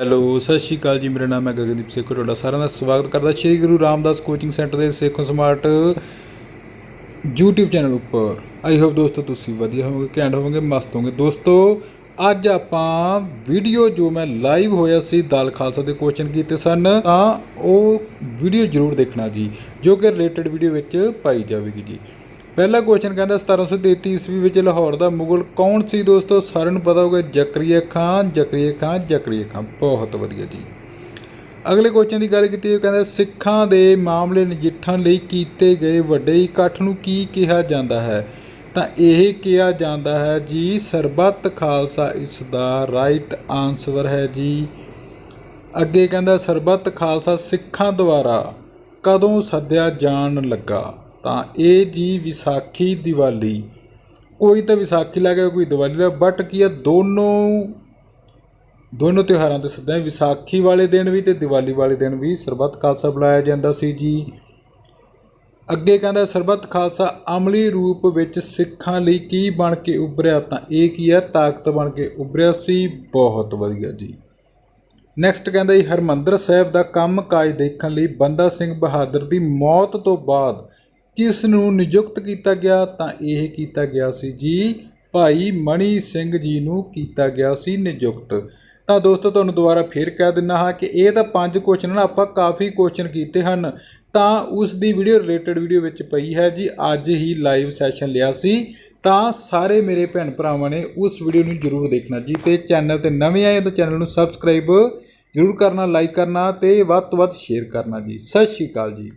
Hello, ਸਤਿ ਸ਼੍ਰੀ ਅਕਾਲ ਜੀ, ਮੇਰਾ ਨਾਮ ਹੈ ਗਗਨਦੀਪ ਸੇਖੋ, ਤੁਹਾਡਾ ਸਾਰਿਆਂ ਦਾ ਸਵਾਗਤ ਕਰਦਾ ਸ਼੍ਰੀ ਗੁਰੂ ਰਾਮਦਾਸ ਕੋਚਿੰਗ ਸੈਂਟਰ ਦੇ ਸੇਖੋ ਸਮਾਰਟ YouTube ਚੈਨਲ ਉੱਪਰ। ਆਈ ਹੋਪ ਦੋਸਤੋ ਤੁਸੀਂ ਵਧੀਆ ਹੋਵੋਗੇ, ਘੈਂਟ ਹੋਵੋਗੇ, ਮਸਤ ਹੋਵੋਗੇ। ਦੋਸਤੋ, ਅੱਜ ਆਪਾਂ ਵੀਡੀਓ ਜੋ ਮੈਂ ਲਾਈਵ ਹੋਇਆ ਸੀ ਦਾਲ ਖਾਲਸਾ ਦੇ ਕੁਐਸਚਨ ਕੀਤੇ ਸਨ, ਤਾਂ ਉਹ ਵੀਡੀਓ ਜ਼ਰੂਰ ਦੇਖਣਾ ਜੀ, ਜੋ ਕਿ ਰਿਲੇਟਡ ਵੀਡੀਓ ਵਿੱਚ ਪਾਈ ਜਾਵੇਗੀ ਜੀ। ਪਹਿਲਾ ਕੁਐਸਚਨ ਕਹਿੰਦਾ 1733 ਈਸਵੀ ਵਿੱਚ ਲਾਹੌਰ ਦਾ ਮੁਗਲ ਕੌਣ ਸੀ ਦੋਸਤੋ? ਸਾਰਿਆਂ ਨੂੰ ਪਤਾ ਹੋਊਗਾ ਜ਼ਕਰੀਆ ਖਾਨ ਜ਼ਕਰੀਆ ਖਾਨ ਜ਼ਕਰੀਆ ਖਾਨ। ਬਹੁਤ ਵਧੀਆ ਜੀ। ਅਗਲੇ ਕੁਐਸਚਨ ਦੀ ਗੱਲ ਕੀਤੀ ਉਹ ਕਹਿੰਦਾ ਸਿੱਖਾਂ ਦੇ ਮਾਮਲੇ ਨਜਿੱਠਣ ਲਈ ਕੀਤੇ ਗਏ ਵੱਡੇ ਇਕੱਠ ਨੂੰ ਕੀ ਕਿਹਾ ਜਾਂਦਾ ਹੈ? ਤਾਂ ਇਹ ਕਿਹਾ ਜਾਂਦਾ ਹੈ ਜੀ, ਸਰਬੱਤ ਖਾਲਸਾ ਇਸ ਦਾ ਰਾਈਟ ਆਨਸਰ ਹੈ ਜੀ। ਅੱਗੇ ਕਹਿੰਦਾ ਸਰਬੱਤ ਖਾਲਸਾ ਸਿੱਖਾਂ ਦੁਆਰਾ ਕਦੋਂ ਸੱਦਿਆ ਜਾਣ ਲੱਗਾ? ਤਾਂ ਇਹ ਜੀ ਵਿਸਾਖੀ, ਦੀਵਾਲੀ। ਕੋਈ ਤਾਂ ਵਿਸਾਖੀ ਲੱਗਾ ਕੋਈ ਦੀਵਾਲੀ ਲੱਗਾ ਬਟ ਕੀ ਆ, ਦੋਨੋਂ ਦੋਨੋਂ ਤਿਉਹਾਰਾਂ ਦੇ ਸੱਦਿਆ ਵਿਸਾਖੀ ਵਾਲੇ ਦਿਨ ਵੀ ਤੇ ਦੀਵਾਲੀ ਵਾਲੇ ਦਿਨ ਵੀ ਸਰਬੱਤ ਖਾਲਸਾ ਬੁਲਾਇਆ ਜਾਂਦਾ ਸੀ ਜੀ। ਅੱਗੇ ਕਹਿੰਦਾ, ਸਰਬੱਤ ਖਾਲਸਾ, ਅਮਲੀ ਰੂਪ ਵਿੱਚ ਸਿੱਖਾਂ ਲਈ ਕੀ ਬਣ ਕੇ ਉਭਰਿਆ? ਤਾਂ ਇਹ ਕੀ ਹੈ ਤਾਕਤ ਬਣ ਕੇ ਉਭਰਿਆ ਸੀ। ਬਹੁਤ ਵਧੀਆ ਜੀ। ਨੈਕਸਟ ਕਹਿੰਦਾ ਜੀ, ਹਰਮੰਦਰ ਸਾਹਿਬ ਦਾ ਕੰਮ ਕਾਜ ਦੇਖਣ ਲਈ ਬੰਦਾ ਸਿੰਘ ਬਹਾਦਰ ਦੀ ਮੌਤ ਤੋਂ ਬਾਅਦ ਕਿਸ ਨੂੰ ਨਿਯੁਕਤ ਕੀਤਾ ਗਿਆ ਤਾਂ ਇਹ ਕੀਤਾ ਗਿਆ ਸੀ ਜੀ, ਭਾਈ ਮਣੀ ਸਿੰਘ ਜੀ ਨੂੰ ਕੀਤਾ ਗਿਆ ਸੀ ਨਿਯੁਕਤ। ਤਾਂ ਦੋਸਤੋ, ਤੁਹਾਨੂੰ ਦੁਬਾਰਾ ਫੇਰ ਕਹਿ ਦਿੰਨਾ ਹਾਂ ਕਿ ਇਹ ਤਾਂ ਪੰਜ ਕੁਐਸਚਨ ਨਾ ਆਪਾਂ ਕਾਫੀ ਕੁਐਸਚਨ ਕੀਤੇ ਹਨ। ਤਾਂ ਉਸ ਦੀ ਵੀਡੀਓ ਰਿਲੇਟਡ ਵੀਡੀਓ ਵਿੱਚ ਪਈ ਹੈ ਜੀ, ਅੱਜ ਹੀ ਲਾਈਵ ਸੈਸ਼ਨ ਲਿਆ ਸੀ। ਤਾਂ ਸਾਰੇ ਮੇਰੇ ਭੈਣ ਭਰਾਵਾਂ ਨੇ ਉਸ ਵੀਡੀਓ ਨੂੰ ਜਰੂਰ ਦੇਖਣਾ ਜੀ ਤੇ ਚੈਨਲ ਤੇ ਨਵੇਂ ਆਏ ਤਾਂ ਚੈਨਲ ਨੂੰ ਸਬਸਕ੍ਰਾਈਬ ਜਰੂਰ ਕਰਨਾ ਲਾਈਕ ਕਰਨਾ ਤੇ ਵੱਧ ਤੋਂ ਵੱਧ ਸ਼ੇਅਰ ਕਰਨਾ ਜੀ। ਸਤਿ ਸ਼੍ਰੀ ਅਕਾਲ ਜੀ।